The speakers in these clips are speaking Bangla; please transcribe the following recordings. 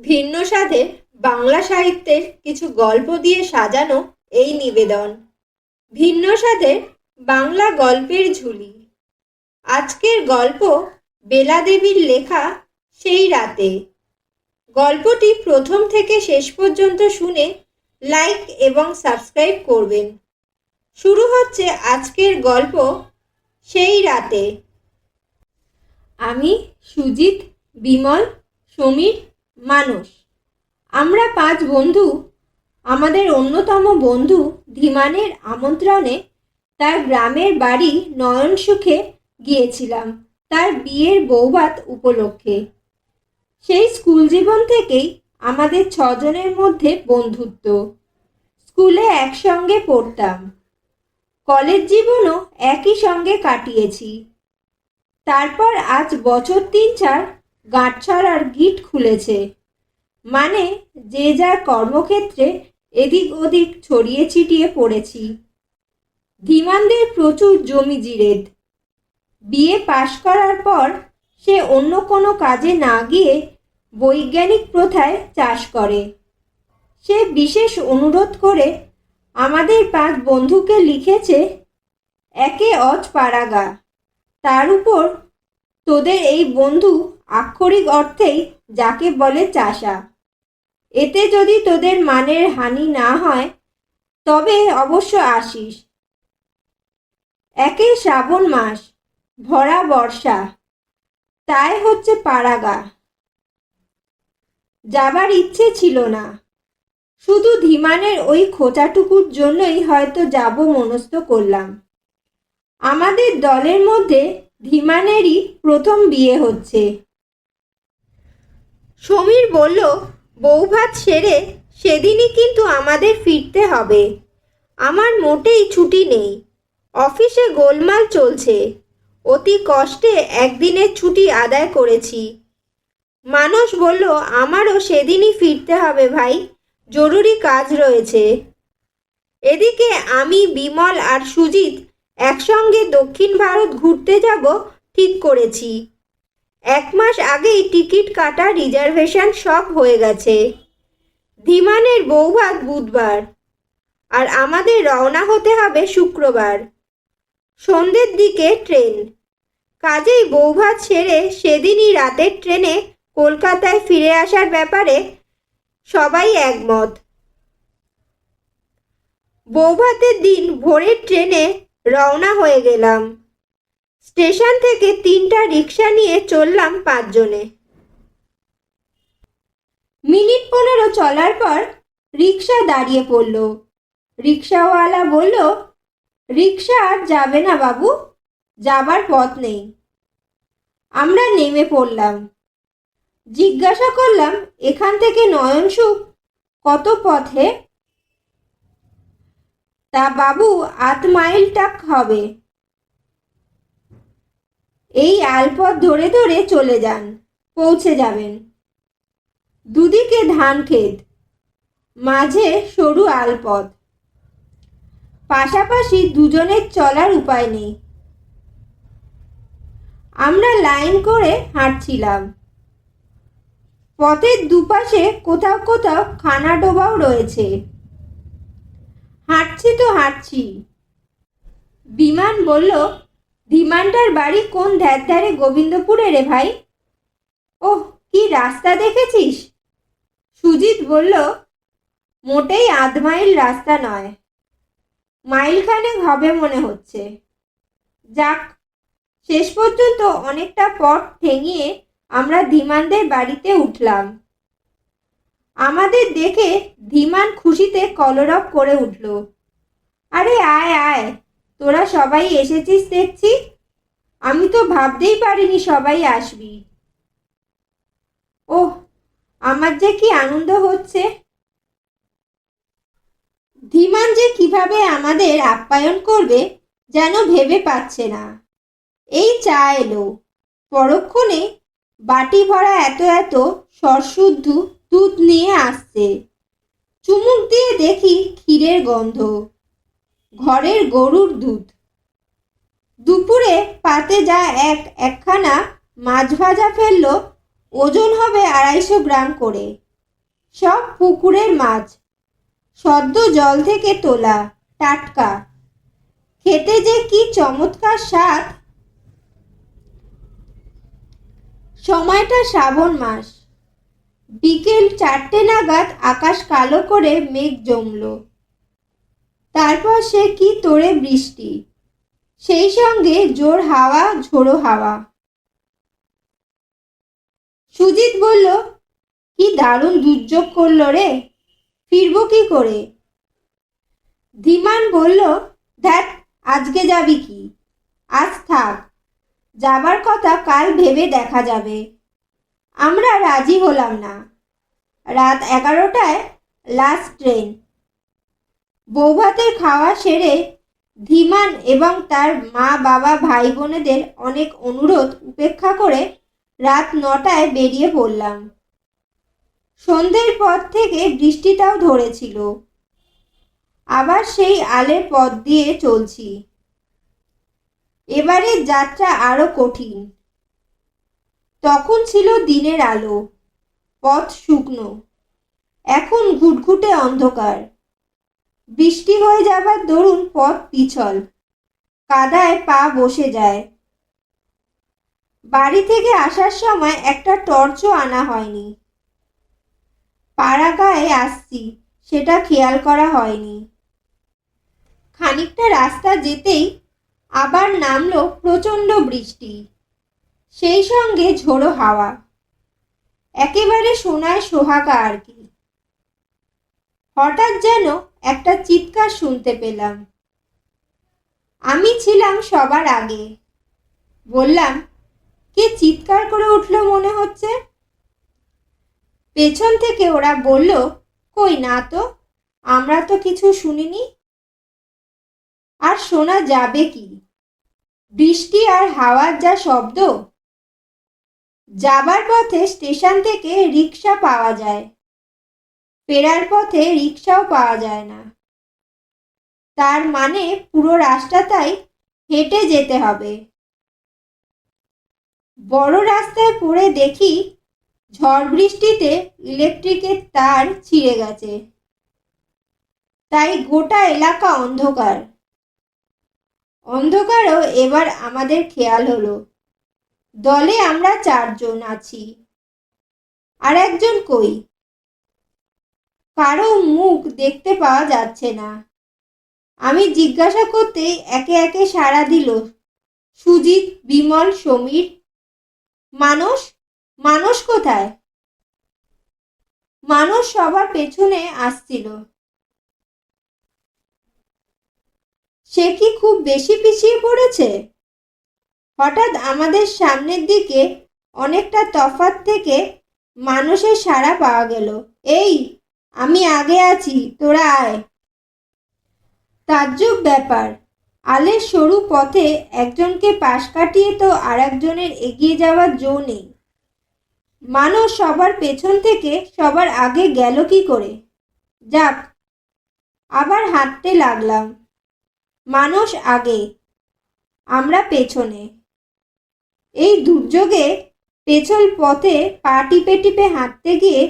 ভিন্ন স্বাদের বাংলা সাহিত্যের কিছু গল্প দিয়ে সাজানো এই নিবেদন। ভিন্ন স্বাদের বাংলা গল্পের ঝুলি। আজকের গল্প বেলা দেবীর লেখা সেই রাতে। গল্পটি প্রথম থেকে শেষ পর্যন্ত শুনে লাইক এবং সাবস্ক্রাইব করবেন। শুরু হচ্ছে আজকের গল্প সেই রাতে। আমি সুজিত, বিমল, সমীর মানস আমরা পাঁচ বন্ধু। আমাদের অন্যতম বন্ধু ধীমানের আমন্ত্রণে তার গ্রামের বাড়ি নয়ন সুখে গিয়েছিলাম, তার বিয়ের বৌভাত উপলক্ষে। সেই স্কুল জীবন থেকেই আমাদের ছজনের মধ্যে বন্ধুত্ব। স্কুলে একসঙ্গে পড়তাম। কলেজ জীবনও একই সঙ্গে কাটিয়েছি। তারপর আজ বছর তিন চার গাঁটছড়ার গিট খুলেছে। মানে যে যার কর্মক্ষেত্রে এদিক ওদিক ছড়িয়ে ছিটিয়ে পড়েছি। ধীমানদের প্রচুর জমি জিরেদ। বিয়ে পাশ করার পর সে অন্য কোনো কাজে না গিয়ে বৈজ্ঞানিক প্রথায় চাষ করে। সে বিশেষ অনুরোধ করে আমাদের পাঁচ বন্ধুকে লিখেছে, একে অজ পাড়াগা তার উপর তোদের এই বন্ধু আক্ষরিক অর্থেই যাকে বলে চাষা। এতে যদি তোদের মানের হানি না হয়, তবে অবশ্য আসিস। একে শ্রাবণ মাস, ভরা বর্ষা, তাই হচ্ছে পাড়াগা যাবার ইচ্ছে ছিল না। শুধু ধীমানের ওই খোঁচাটুকুর জন্যই হয়তো যাব মনস্থ করলাম। আমাদের দলের মধ্যে ধীমানেরই প্রথম বিয়ে হচ্ছে। সমীর বলল বৌভাত সেরে সেদিনই কিন্তু আমাদের ফিরতে হবে। আমার মোটেই ছুটি নেই। অফিসে গোলমাল চলছে। অতি কষ্টে একদিনের ছুটি আদায় করেছি। মানস বলল, আমারও সেদিনই ফিরতে হবে ভাই। জরুরি কাজ রয়েছে। এদিকে আমি, বিমল আর সুজিত একসঙ্গে দক্ষিণ ভারত ঘুরতে যাব ঠিক করেছি। এক মাস আগেই টিকিট কাটা রিজার্ভেশন সব হয়ে গেছে। ধীমানের বৌভাত বুধবার, আর আমাদের রওনা হতে হবে শুক্রবার। সন্ধ্যের দিকে ট্রেন। কাজেই বৌভাত সেরে সেদিনই রাতের ট্রেনে কলকাতায় ফিরে আসার ব্যাপারে সবাই একমত। বৌভাতের দিন ভোরের ট্রেনে রওনা হয়ে গেলাম। স্টেশন থেকে তিনটা রিক্সা নিয়ে চললাম পাঁচজনে। মিনিট পনেরো চলার পর রিক্সা দাঁড়িয়ে পড়ল। রিক্সাওয়ালা বলল রিক্সা আর যাবে না বাবু, যাবার পথ নেই। আমরা নেমে পড়লাম। জিজ্ঞাসা করলাম, এখান থেকে নয়নসুখ কত পথে তা বাবু আট মাইল টাক হবে। এই আলপথ ধরে ধরে চলে যান, পৌঁছে যাবেন। দুদিকে ধান ক্ষেত, মাঝে সরু আলপথ। পাশাপাশি দুজনের চলার উপায় নেই। আমরা লাইন করে হাঁটছিলাম। পথের দুপাশে কোথাও কোথাও খানা ডোবাও রয়েছে। হাঁটছি তো হাঁটছি। বিমান বলল ধীমানটার বাড়ি কোন ধ্যার ধারে গোবিন্দপুরে রে ভাই? ওহ, কি রাস্তা দেখেছিস? সুজিত বলল, মোটেই আধ মাইল রাস্তা নয়। মাইলখানেক হবে মনে হচ্ছে। যাক, শেষ পর্যন্ত অনেকটা পথ ঠেঙিয়ে আমরা ধীমানদের বাড়িতে উঠলাম। আমাদের দেখে ধীমান খুশিতে কলরব করে উঠল। আরে আয় আয় তোরা সবাই এসেছিস দেখছি? আমি তো ভাবতেই পারিনি সবাই আসবি। ওহ, আমার যে কি আনন্দ হচ্ছে। ধীমান যে কীভাবে আমাদের আপ্যায়ন করবে যেন ভেবে পাচ্ছে না। এই চা এলো। পরক্ষণে বাটি ভরা এত এত সরশুদ্ধ দুধ নিয়ে আসছে। চুমুক দিয়ে দেখি ক্ষীরের গন্ধ। ঘরের গরুর দুধ। দুপুরে পাতে যা এক একখানা মাছ ভাজা ফেলল, ওজন হবে আড়াইশো গ্রাম করে। সব পুকুরের মাছ। সদ্য জল থেকে তোলা, টাটকা। খেতে যে কি চমৎকার স্বাদ! সময়টা শ্রাবণ মাস। বিকেল চারটে নাগাদ আকাশ কালো করে মেঘ জমলো। তারপর সে কি তোড়ে বৃষ্টি? সেই সঙ্গে জোর হাওয়া, ঝোড়ো হাওয়া। সুজিত বলল, কি দারুণ দুর্যোগ করল রে, ফিরবো কি করে? ধীমান বলল, দেখ, আজকে যাবি কি? আজ থাক, যাবার কথা কাল ভেবে দেখা যাবে। আমরা রাজি হলাম না। রাত এগারোটায় লাস্ট ট্রেন বৌভাতের খাওয়া সেরে ধীমান এবং তার মা, বাবা, ভাই বোনেদের অনেক অনুরোধ উপেক্ষা করে রাত নটায় বেরিয়ে পড়লাম। সন্ধ্যের পর থেকে বৃষ্টিটাও ধরেছিল। আবার সেই আলের পথ দিয়ে চলছি। এবারের যাত্রা আরও কঠিন। তখন ছিল দিনের আলো, পথ শুকনো। এখন ঘুটঘুটে অন্ধকার। বৃষ্টি হয়ে যাবার দরুন পথ পিছল, কাদায় পা বসে যায়। বাড়ি থেকে আসার সময় একটা টর্চও আনা হয়নি। পাড়া গায়ে আসছি, সেটা খেয়াল করা হয়নি। খানিকটা রাস্তা যেতেই আবার নামলো প্রচণ্ড বৃষ্টি, সেই সঙ্গে ঝোড়ো হাওয়া, একেবারে সোনায় সোহাগা আর কি। হঠাৎ যেন একটা চিৎকার শুনতে পেলাম। আমি ছিলাম সবার আগে। বললাম, কে চিৎকার করে উঠল মনে হচ্ছে? পেছন থেকে ওরা বলল, কই না তো, আমরা তো কিছু শুনিনি। আর শোনা যাবে কি? বৃষ্টি আর হাওয়ার যা শব্দ, যাবার পথে স্টেশন থেকে রিক্সা পাওয়া যায়। ফেরার পথে রিক্সাও পাওয়া যায় না। তার মানে পুরো রাস্তাটাই হেঁটে যেতে হবে। বড় রাস্তায় পড়ে দেখি ঝড় বৃষ্টিতে ইলেকট্রিকের তার ছিঁড়ে গেছে। তাই গোটা এলাকা অন্ধকার। অন্ধকারও এবার আমাদের খেয়াল হলো। দলে আমরা চারজন আছি। আর একজন কই? কারও মুখ দেখতে পাওয়া যাচ্ছে না। আমি জিজ্ঞাসা করতেই একে একে সাড়া দিল। সুজিত, বিমল, সমীর মানুষ মানস কোথায়? মানুষ সবার পেছনে আসছিল। সে কি খুব বেশি পিছিয়ে পড়েছে? হঠাৎ আমাদের সামনের দিকে অনেকটা তফাত থেকে মানুষের সাড়া পাওয়া গেল। এই আমি আগে আছি, তোরা আয়। তাজ্জব ব্যাপার। আলের সরু পথে একজনকে পাশ কাটিয়ে তো আর একজনের এগিয়ে যাওয়ার জো নেই। মানুষ সবার পেছন থেকে সবার আগে গেল কি করে? যাক, আবার হাঁটতে লাগলাম। মানুষ আগে, আমরা পেছনে। এই দুর্যোগে পেছল পথে পা টিপে টিপে হাঁটতে গিয়ে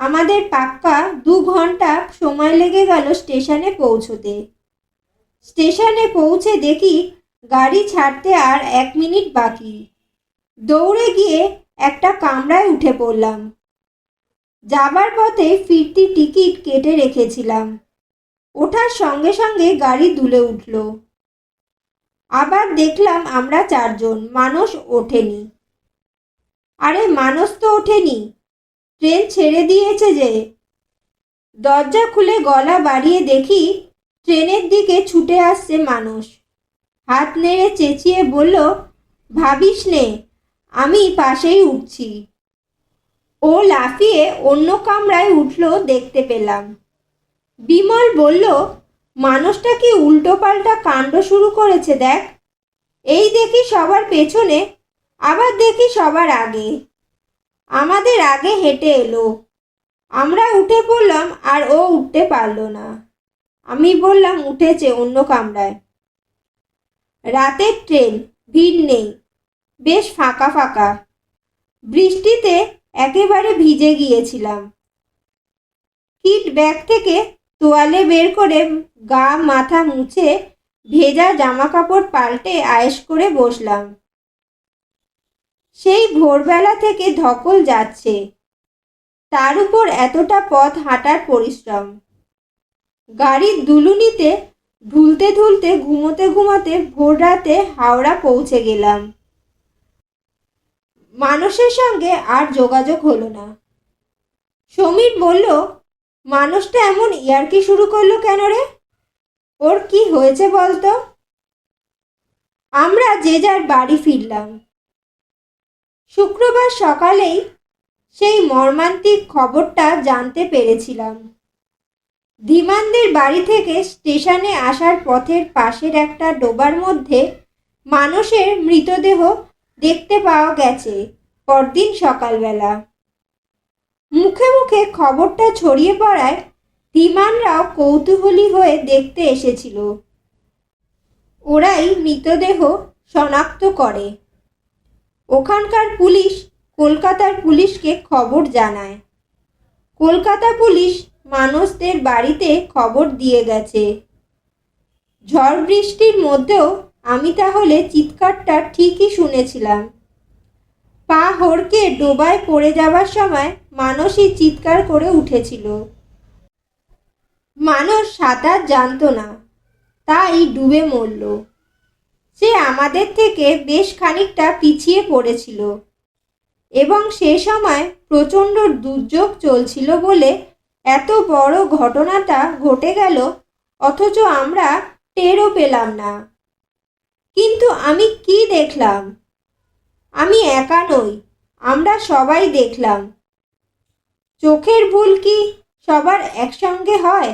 আমাদের পাক্কা দু ঘণ্টা সময় লেগে গেল স্টেশনে পৌঁছতে। স্টেশনে পৌঁছে দেখি গাড়ি ছাড়তে আর এক মিনিট বাকি। দৌড়ে গিয়ে একটা কামরায় উঠে পড়লাম। যাবার পথে ফিরতি টিকিট কেটে রেখেছিলাম। ওঠার সঙ্গে সঙ্গে গাড়ি দুলে উঠল। আবার দেখলাম আমরা চারজন, মানুষ ওঠেনি। আরে, মানুষ তো ওঠেনি। ট্রেন ছেড়ে দিয়েছে যে। দরজা খুলে গলা বাড়িয়ে দেখি ট্রেনের দিকে ছুটে আসছে মানুষ। হাত নেড়ে চেঁচিয়ে বলল, ভাবিস নে, আমি পাশেই উঠছি। ও লাফিয়ে অন্য কামরায় উঠল দেখতে পেলাম। বিমল বলল, মানুষটা কি উল্টো পাল্টা কাণ্ড শুরু করেছে দেখ। এই দেখি সবার পেছনে, আবার দেখি সবার আগে। আমাদের আগে হেঁটে এলো। আমরা উঠে পড়লাম আর ও উঠতে পারল না। আমি বললাম, উঠেছে অন্য কামরায়। রাতের ট্রেন, ভিড় নেই, বেশ ফাঁকা ফাঁকা। বৃষ্টিতে একেবারে ভিজে গিয়েছিলাম। কিট ব্যাগ থেকে তোয়ালে বের করে গা মাথা মুছে ভেজা জামা কাপড় পাল্টে আয়েশ করে বসলাম। সেই ভোরবেলা থেকে ধকল যাচ্ছে। তার উপর এতটা পথ হাঁটার পরিশ্রম। গাড়ির দুলুনিতে ঢুলতে ঢুলতে ঘুমোতে ঘুমোতে ভোর রাতে হাওড়া পৌঁছে গেলাম। মানুষের সঙ্গে আর যোগাযোগ হলো না। সমীর বলল, মানুষটা এমন ইয়ার্কি শুরু করল কেন রে? ওর কি হয়েছে বলতো? আমরা যে যার বাড়ি ফিরলাম। শুক্রবার সকালেই সেই মর্মান্তিক খবরটা জানতে পেরেছিলাম। ধীমানদের বাড়ি থেকে স্টেশনে আসার পথের পাশের একটা ডোবার মধ্যে মানুষের মৃতদেহ দেখতে পাওয়া গেছে পরদিন সকালবেলা। মুখে মুখে খবরটা ছড়িয়ে পড়ায় ধীমানরাও কৌতূহলী হয়ে দেখতে এসেছিল। ওরাই মৃতদেহ শনাক্ত করে। ওখানকার পুলিশ কলকাতার পুলিশকে খবর জানায়। কলকাতা পুলিশ মানুষদের বাড়িতে খবর দিয়ে গেছে। ঝড় বৃষ্টির মধ্যেও আমি তাহলে চিৎকারটা ঠিকই শুনেছিলাম। পা হড়কে ডোবায় পড়ে যাবার সময় মানসই চিৎকার করে উঠেছিল। মানুষ সাঁতার জানতো না, তাই ডুবে মরল। সে আমাদের থেকে বেশ খানিকটা পিছিয়ে পড়েছিল। এবং সে সময় প্রচণ্ড দুর্যোগ চলছিল বলে এত বড় ঘটনাটা ঘটে গেল, অথচ আমরা টেরও পেলাম না। কিন্তু আমি কি দেখলাম? আমি একা নই, আমরা সবাই দেখলাম। চোখের ভুল কি সবার একসঙ্গে হয়?